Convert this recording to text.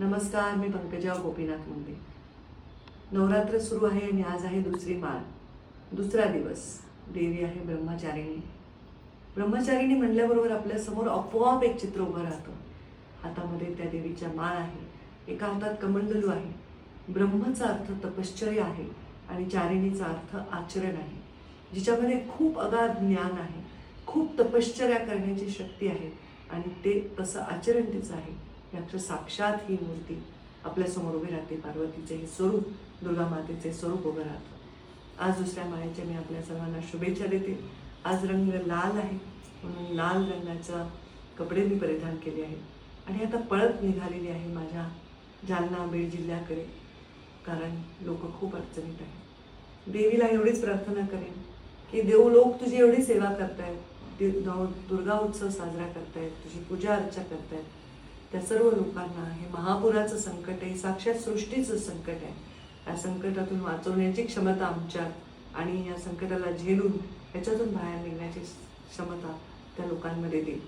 नमस्कार मी पंकजा गोपीनाथ मुंडे. नवरात्र सुरू आहे आणि आज आहे दुसरी माळ. दुसरा दिवस. देवी आहे ब्रह्मचारिणी. ब्रह्मचारिणी म्हणल्याबरोबर आपल्यासमोर आपोआप एक चित्र उभं राहतं. हातामध्ये त्या देवीच्या माळ आहे. एका हातात कमंडलू आहे. ब्रह्मचा अर्थ तपश्चर्य आहे आणि चारिणीचा अर्थ आचरण आहे जिच्यामध्ये खूप अगाध ज्ञान आहे खूप तपश्चर्या करण्याची शक्ती आहे आणि ते तसं आचरण तिचं आहे. ही साक्षात ही मूर्ती आपल्यासमोर उभी राहते पार्वतीचे हे स्वरूप दुर्गा मातेचे स्वरूप उभं राहतं. आज दुसऱ्या माळेच्या मी आपल्या सर्वांना शुभेच्छा देते. आज रंग लाल आहे म्हणून लाल रंगाचा कपडे मी परिधान केले आहेत. आणि आता पळत निघालेली आहे माझ्या जालना बीड जिल्ह्याकडे कारण लोक खूप अडचणीत आहेत. देवीला एवढीच प्रार्थना करेन की देव लोक तुझी एवढी सेवा करतायत दुर्गा उत्सव साजरा करतायत तुझी पूजा अर्चा करतायत. त्या सर्व लोकांना हे महापुराचं संकट आहे साक्षात सृष्टीचं संकट आहे. या संकटातून वाचवण्याची क्षमता आमच्यात आणि या संकटाला झेलून याच्यातून बाहेर निघण्याची क्षमता त्या लोकांमध्ये देईल